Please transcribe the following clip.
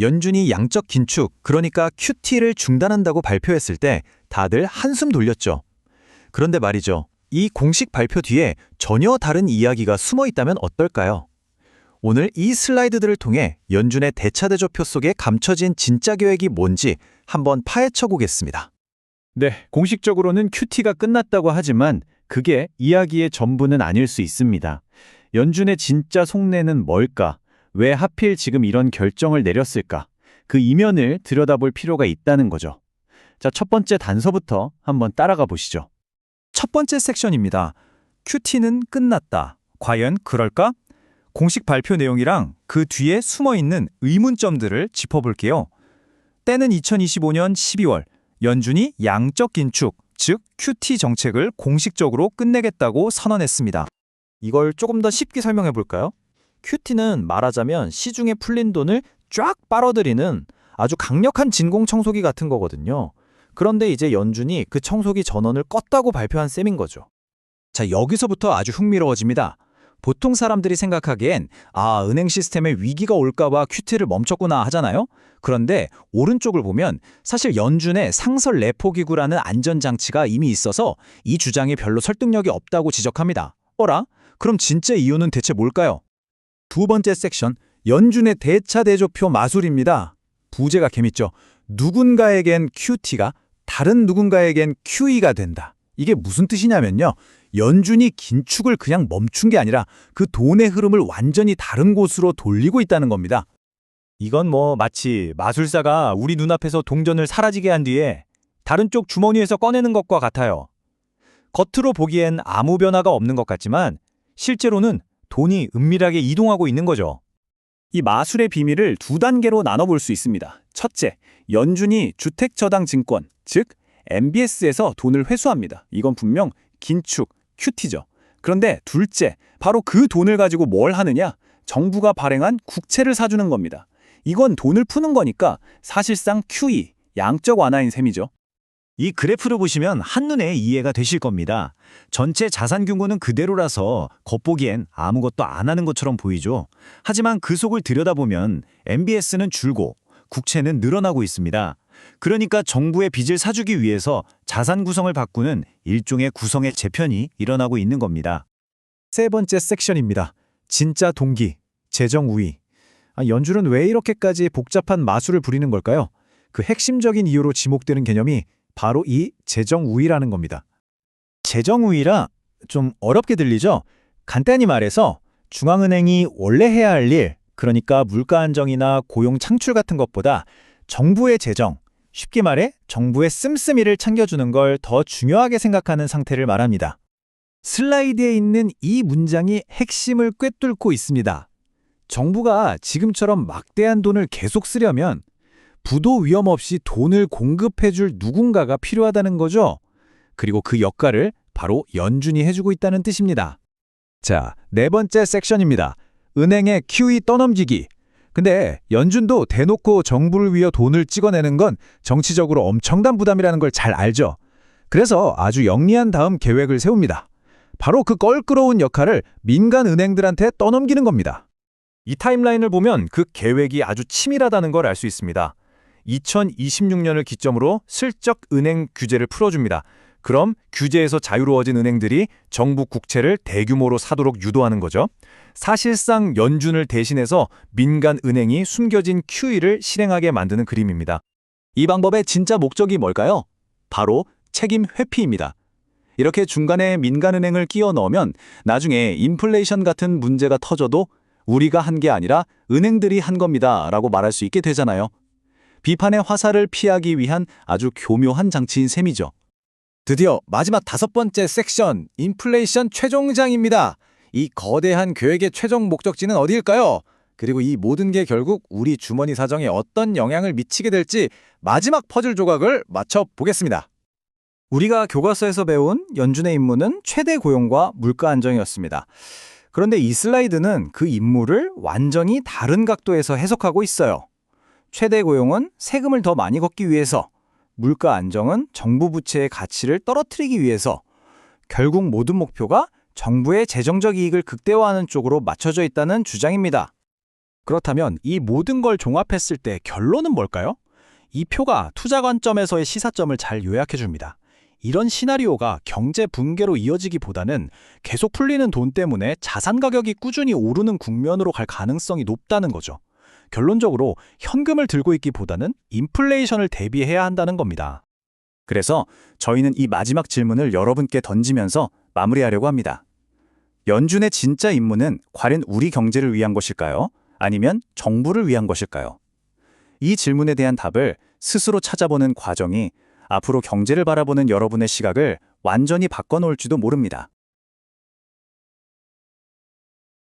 연준이 양적 긴축, 그러니까 QT를 중단한다고 발표했을 때 다들 한숨 돌렸죠. 그런데 말이죠. 이 공식 발표 뒤에 전혀 다른 이야기가 숨어 있다면 어떨까요? 오늘 이 슬라이드들을 통해 연준의 대차대조표 속에 감춰진 진짜 계획이 뭔지 한번 파헤쳐 보겠습니다. 네, 공식적으로는 QT가 끝났다고 하지만 그게 이야기의 전부는 아닐 수 있습니다. 연준의 진짜 속내는 뭘까? 왜 하필 지금 이런 결정을 내렸을까? 그 이면을 들여다볼 필요가 있다는 거죠. 자, 첫 번째 단서부터 한번 따라가 보시죠. 첫 번째 섹션입니다. QT는 끝났다. 과연 그럴까? 공식 발표 내용이랑 그 뒤에 숨어 있는 의문점들을 짚어볼게요. 때는 2025년 12월, 연준이 양적 긴축, 즉 QT 정책을 공식적으로 끝내겠다고 선언했습니다. 이걸 조금 더 쉽게 설명해 볼까요? QT는 말하자면 시중에 풀린 돈을 쫙 빨아들이는 아주 강력한 진공 청소기 같은 거거든요. 그런데 이제 연준이 그 청소기 전원을 껐다고 발표한 셈인 거죠. 자, 여기서부터 아주 흥미로워집니다. 보통 사람들이 생각하기엔 아, 은행 시스템에 위기가 올까 봐 큐티를 멈췄구나 하잖아요. 그런데 오른쪽을 보면 사실 연준의 상설 레포 기구라는 안전 장치가 이미 있어서 이 주장이 별로 설득력이 없다고 지적합니다. 어라? 그럼 진짜 이유는 대체 뭘까요? 두 번째 섹션, 연준의 대차대조표 마술입니다. 부제가 개밌죠. 누군가에겐 QT가 다른 누군가에겐 QE가 된다. 이게 무슨 뜻이냐면요. 연준이 긴축을 그냥 멈춘 게 아니라 그 돈의 흐름을 완전히 다른 곳으로 돌리고 있다는 겁니다. 이건 뭐 마치 마술사가 우리 눈앞에서 동전을 사라지게 한 뒤에 다른 쪽 주머니에서 꺼내는 것과 같아요. 겉으로 보기엔 아무 변화가 없는 것 같지만 실제로는 돈이 은밀하게 이동하고 있는 거죠. 이 마술의 비밀을 두 단계로 나눠볼 수 있습니다. 첫째, 연준이 주택저당증권, 즉 MBS에서 돈을 회수합니다. 이건 분명 긴축, QT죠. 그런데 둘째, 바로 그 돈을 가지고 뭘 하느냐? 정부가 발행한 국채를 사주는 겁니다. 이건 돈을 푸는 거니까 사실상 QE, 양적 완화인 셈이죠. 이 그래프를 보시면 한눈에 이해가 되실 겁니다. 전체 자산 규모는 그대로라서 겉보기엔 아무것도 안 하는 것처럼 보이죠. 하지만 그 속을 들여다보면 MBS는 줄고 국채는 늘어나고 있습니다. 그러니까 정부의 빚을 사주기 위해서 자산 구성을 바꾸는 일종의 구성의 재편이 일어나고 있는 겁니다. 세 번째 섹션입니다. 진짜 동기, 재정 우위. 아, 연준은 왜 이렇게까지 복잡한 마술을 부리는 걸까요? 그 핵심적인 이유로 지목되는 개념이 바로 이 재정 우위라는 겁니다. 재정 우위라 좀 어렵게 들리죠? 간단히 말해서 중앙은행이 원래 해야 할 일, 그러니까 물가 안정이나 고용 창출 같은 것보다 정부의 재정, 쉽게 말해 정부의 씀씀이를 챙겨주는 걸 더 중요하게 생각하는 상태를 말합니다. 슬라이드에 있는 이 문장이 핵심을 꿰뚫고 있습니다. 정부가 지금처럼 막대한 돈을 계속 쓰려면 부도 위험 없이 돈을 공급해줄 누군가가 필요하다는 거죠. 그리고 그 역할을 바로 연준이 해주고 있다는 뜻입니다. 자, 네 번째 섹션입니다. 은행의 QE 떠넘기기. 근데 연준도 대놓고 정부를 위해 돈을 찍어내는 건 정치적으로 엄청난 부담이라는 걸 잘 알죠. 그래서 아주 영리한 다음 계획을 세웁니다. 바로 그 껄끄러운 역할을 민간 은행들한테 떠넘기는 겁니다. 이 타임라인을 보면 그 계획이 아주 치밀하다는 걸 알 수 있습니다. 2026년을 기점으로 슬쩍 은행 규제를 풀어줍니다. 그럼 규제에서 자유로워진 은행들이 정부 국채를 대규모로 사도록 유도하는 거죠. 사실상 연준을 대신해서 민간 은행이 숨겨진 QE를 실행하게 만드는 그림입니다. 이 방법의 진짜 목적이 뭘까요? 바로 책임 회피입니다. 이렇게 중간에 민간은행을 끼워 넣으면 나중에 인플레이션 같은 문제가 터져도 우리가 한 게 아니라 은행들이 한 겁니다 라고 말할 수 있게 되잖아요. 비판의 화살을 피하기 위한 아주 교묘한 장치인 셈이죠. 드디어 마지막 다섯 번째 섹션, 인플레이션 최종장입니다. 이 거대한 계획의 최종 목적지는 어디일까요? 그리고 이 모든 게 결국 우리 주머니 사정에 어떤 영향을 미치게 될지 마지막 퍼즐 조각을 맞춰 보겠습니다. 우리가 교과서에서 배운 연준의 임무는 최대 고용과 물가 안정이었습니다. 그런데 이 슬라이드는 그 임무를 완전히 다른 각도에서 해석하고 있어요. 최대 고용은 세금을 더 많이 걷기 위해서, 물가 안정은 정부 부채의 가치를 떨어뜨리기 위해서, 결국 모든 목표가 정부의 재정적 이익을 극대화하는 쪽으로 맞춰져 있다는 주장입니다. 그렇다면 이 모든 걸 종합했을 때 결론은 뭘까요? 이 표가 투자 관점에서의 시사점을 잘 요약해 줍니다. 이런 시나리오가 경제 붕괴로 이어지기보다는 계속 풀리는 돈 때문에 자산 가격이 꾸준히 오르는 국면으로 갈 가능성이 높다는 거죠. 결론적으로 현금을 들고 있기보다는 인플레이션을 대비해야 한다는 겁니다. 그래서 저희는 이 마지막 질문을 여러분께 던지면서 마무리하려고 합니다. 연준의 진짜 임무는 과연 우리 경제를 위한 것일까요? 아니면 정부를 위한 것일까요? 이 질문에 대한 답을 스스로 찾아보는 과정이 앞으로 경제를 바라보는 여러분의 시각을 완전히 바꿔놓을지도 모릅니다.